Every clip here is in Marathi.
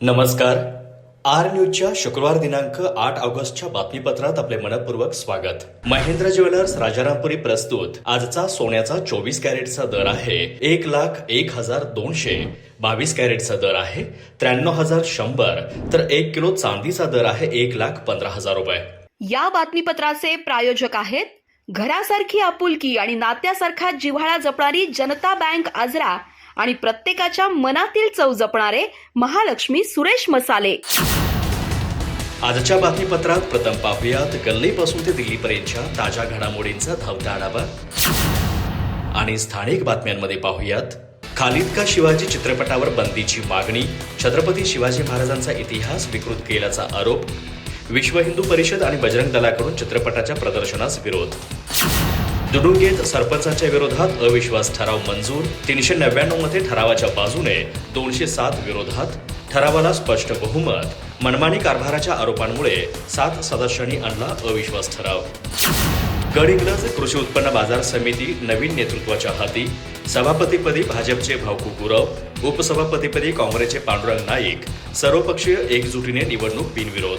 नमस्कार. आर न्यूजच्या शुक्रवार दिनांक आठ ऑगस्टच्या बातमीपत्रात आपले मनपूर्वक स्वागत. महेंद्र ज्वेलर्स राजारामपुरी प्रस्तुत. आजचा सोन्याचा चोवीस कॅरेटचा दर आहे एक लाख एक हजार दोनशे. बावीस कॅरेटचा दर आहे त्र्याण्णव हजार शंभर. तर एक किलो चांदीचा दर आहे एक लाख पंधरा हजार रुपये. या बातमीपत्राचे प्रायोजक आहेत घरासारखी आपुलकी आणि नात्यासारखा जिव्हाळा जपणारी जनता बँक आजरा आणि प्रत्येकाच्या मनातील चव जपणारे महालक्ष्मी सुरेश मसाले. आजच्या बातमीपत्रात प्रथम पाहूयात. गल्लीपासून ते दिल्लीपर्यंतच्या ताज्या घडामोडींचा धावता आढावा. आणि स्थानिक बातम्यांमध्ये पाहूयात. खालिद का शिवाजी चित्रपटावर बंदीची मागणी? छत्रपती शिवाजी महाराजांचा इतिहास विकृत केल्याचा आरोप? विश्व हिंदू परिषद आणि बजरंग दलाकडून चित्रपटाच्या प्रदर्शनास विरोध? दुडुंगेत सरपंचाच्या विरोधात अविश्वास ठराव मंजूर तीनशे नव्याण्णवमध्ये ठरावाच्या बाजूने दोनशे सात विरोधात ठरावाला स्पष्ट बहुमत. मनमानी कारभाराच्या आरोपांमुळे सात सदस्यांनी आणला अविश्वास ठराव. गडहिंग्लज कृषी उत्पन्न बाजार समिती नवीन नेतृत्वाच्या हाती. सभापतीपदी भाजपचे भाऊकू गुरव उपसभापतीपदी काँग्रेसचे पांडुरंग नाईक. सर्वपक्षीय एकजुटीने निवडणूक बिनविरोध.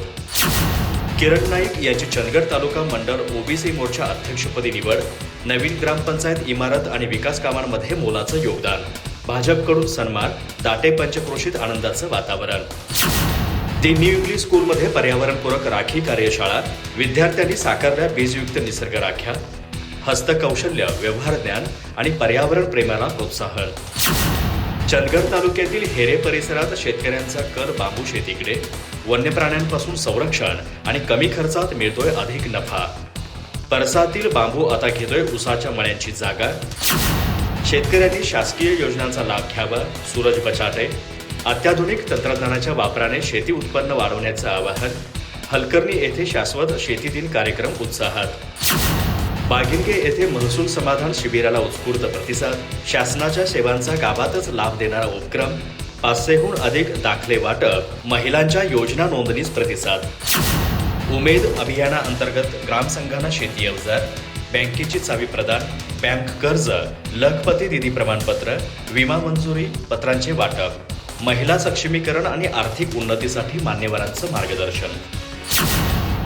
किरण नाईक यांची चंदगड तालुका मंडळ ओबीसी मोर्चा अध्यक्षपदी निवड नवीन ग्रामपंचायत इमारत आणि विकास कामांमध्ये मोलाचं योगदान. भाजपकडून सन्मान दाटे पंचक्रोशीत आनंदाचं वातावरण. दी न्यू इंग्लिश स्कूलमध्ये पर्यावरणपूरक राखी कार्यशाळा विद्यार्थ्यांनी साकारल्या बीजयुक्त निसर्ग राख्या हस्तकौशल्य व्यवहार ज्ञान आणि पर्यावरण प्रेमाला प्रोत्साहन. चंदगड तालुक्यातील हेरे परिसरात शेतकऱ्यांचा कल बांबू शेतीकडे. वन्य प्राण्यांपासून संरक्षण आणि कमी खर्चात मिळतोय अधिक नफा. परसातील बांबू आता घेतोय उसाच्या मळ्यांची जागा. शेतकऱ्यांनी शासकीय योजनांचा लाभ घ्यावा सूरज बचाटे अत्याधुनिक तंत्रज्ञानाच्या वापराने शेती उत्पन्न वाढवण्याचं आवाहन. हलकर्णी येथे शाश्वत शेती दिन कार्यक्रम उत्साहात. बागिरगे येथे महसूल समाधान शिबिराला उत्स्फूर्त प्रतिसाद शासनाच्या सेवांचा गावातच लाभ देणारा उपक्रम पाचशेहून अधिक दाखले वाटप महिलांच्या योजना नोंदणीस प्रतिसाद. उमेद अभियानाअंतर्गत ग्रामसंघांना शेती अवजार बँकेची चावी प्रदान बँक कर्ज लखपती निधी प्रमाणपत्र विमा मंजुरी पत्रांचे वाटप महिला सक्षमीकरण आणि आर्थिक उन्नतीसाठी मान्यवरांचं मार्गदर्शन.